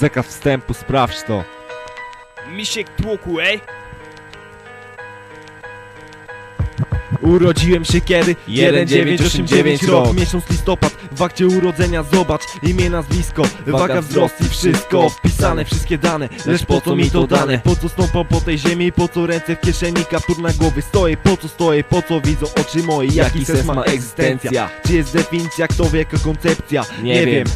Zakaz wstępu, sprawdź to. Misiek tłoku, ej! Urodziłem się kiedy? 1989 rok rok. Miesiąc listopad, w akcie urodzenia zobacz Imię, nazwisko, waga, wzrost i wszystko Wpisane wszystkie dane, lecz po co mi to dane? Po co stąpam po tej ziemi, po co ręce w kieszeni Kaptur na głowy stoję, po co stoję, po co widzą oczy moje Jaki sens ma egzystencja? Czy jest definicja, kto wie jaka koncepcja? Nie wiem.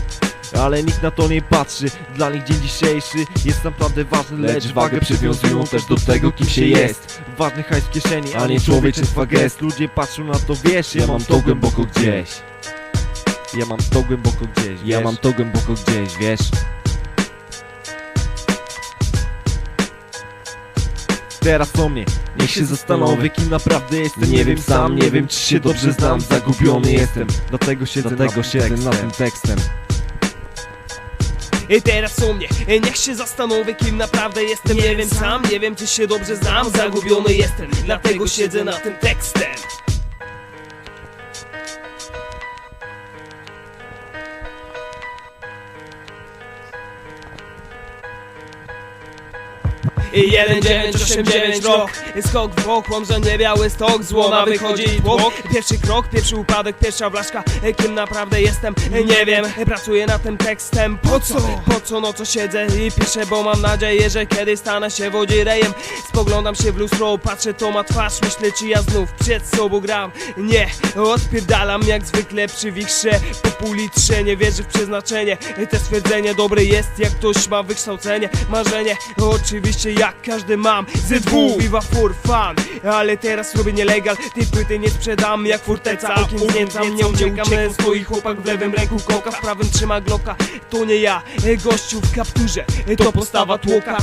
Ale nikt na to nie patrzy. Dla nich dzień dzisiejszy jest naprawdę ważny Lecz wagę przywiązują też do tego kim się jest. Ważny hajs w kieszeni, a nie człowieczeństwa gest. Ludzie patrzą na to, wiesz, ja mam to głęboko gdzieś. Ja mam to głęboko gdzieś, Ja wiesz? mam to głęboko gdzieś, wiesz. Teraz o mnie. Niech się zastanowię kim naprawdę jestem. Nie wiem sam, nie wiem czy się dobrze znam. Zagubiony jestem, dlatego siedzę Dlatego nad siedzę nad tym tekstem teraz u mnie, e, niech się zastanowię kim naprawdę jestem. Nie wiem sam, nie wiem czy się dobrze znam. Zagubiony jestem, dlatego siedzę nad tym tekstem 1989 rok. Skok w bok, łomże biały stok. Złona wychodzi i tłok. Pierwszy krok, pierwszy upadek, pierwsza blaszka. Kim naprawdę jestem, nie wiem. Pracuję nad tym tekstem, po co? Po co? No co siedzę i piszę, bo mam nadzieję, że kiedyś stanę się wodzirejem. Spoglądam się w lustro, patrzę to ma twarz. Myślę czy ja znów przed sobą gram. Nie, odpierdalam jak zwykle przy wichrze Po nie wierzę w przeznaczenie. Te stwierdzenie dobre jest, jak ktoś ma wykształcenie Marzenie, oczywiście jak każdy mam ZW, viva for fun Ale teraz robię nielegal, tej płyty nie sprzedam Jak forteca, okiem znięcam, nie uciekam Stoi chłopak w lewym ręku koka, w prawym trzyma gloka. To nie ja, e, gościu w kapturze. E, To postawa tłoka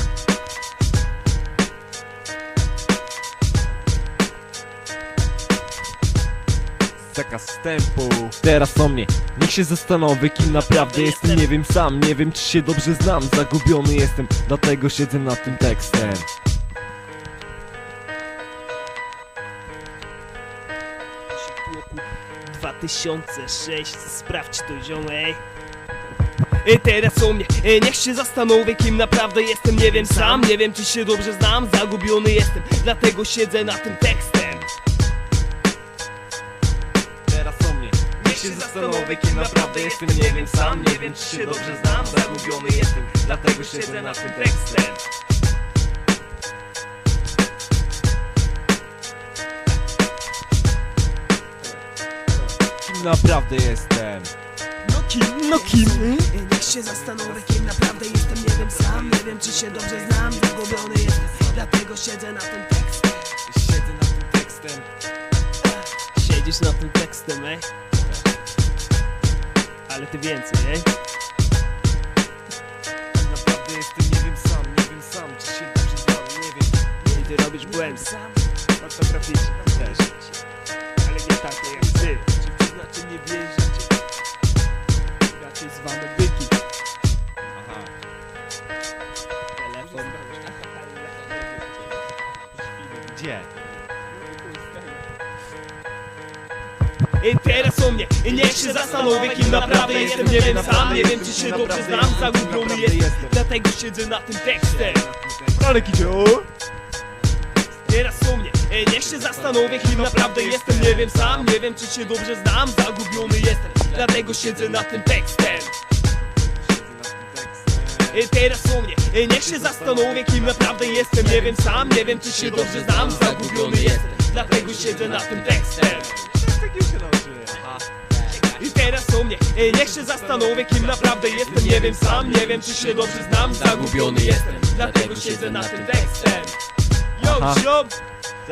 zakaz wstępu Teraz o mnie, niech się zastanowi kim naprawdę jestem. Nie wiem sam, nie wiem czy się dobrze znam. Zagubiony jestem, dlatego siedzę nad tym tekstem. 2006, sprawdź to ziomek. E, Teraz o mnie, niech się zastanowię kim naprawdę jestem. Nie wiem sam, nie wiem czy się dobrze znam. Zagubiony jestem, dlatego siedzę nad tym tekstem niech się zastanowi kim naprawdę jestem Nie wiem sam, nie wiem czy się dobrze znam Zagubiony jestem, dlatego siedzę nad tym tekstem Kim naprawdę jestem? No kim, no kim? Niech się zastanowię kim naprawdę jestem Nie wiem sam, nie wiem czy się dobrze znam Zagubiony jestem, dlatego siedzę nad tym tekstem Siedzę nad tym tekstem Siedzisz nad tym tekstem, ej? Ale ty więcej, ej? Kim naprawdę jestem, nie wiem sam, nie wiem sam Czy się dobrze znam, nie wiem. I ty robisz błędy. Ortograficznie też. Ale nie takie jak ty. Czy to znaczy nie wierzycie? Raczej zwane byki. Aha. Telefon Gdzie? I teraz o mnie, i niech się zastanowię kim naprawdę jestem. Nie wiem sam, nie wiem czy się dobrze znam Zagubiony jestem, dlatego siedzę nad tym tekstem. Franek idzie, o! Teraz o mnie, niech się zastanowię kim naprawdę jestem. Nie wiem sam, nie wiem czy się dobrze znam. Zagubiony jestem, dlatego siedzę nad tym tekstem. Teraz o mnie, niech się zastanowię kim naprawdę jestem. Nie wiem sam, nie wiem czy się dobrze znam. Zagubiony jestem, dlatego siedzę nad tym tekstem Się nauczyłem Aha I teraz o mnie, e, niech się zastanowię kim naprawdę jestem. Nie wiem sam, nie wiem czy się dobrze znam. Zagubiony jestem, dlatego siedzę nad tym tekstem Yo, Aha. yo,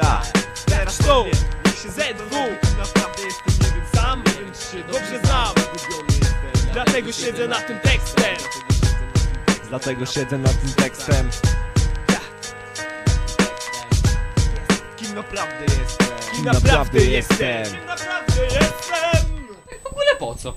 Tak teraz to Niech się ZW. Kim naprawdę jestem, nie wiem Sam, nie wiem czy się dobrze znam. Dlatego siedzę nad tym tekstem Dlatego siedzę nad tym tekstem naprawdę jestem? Kim naprawdę jestem Kim naprawdę jestem W ogóle po co?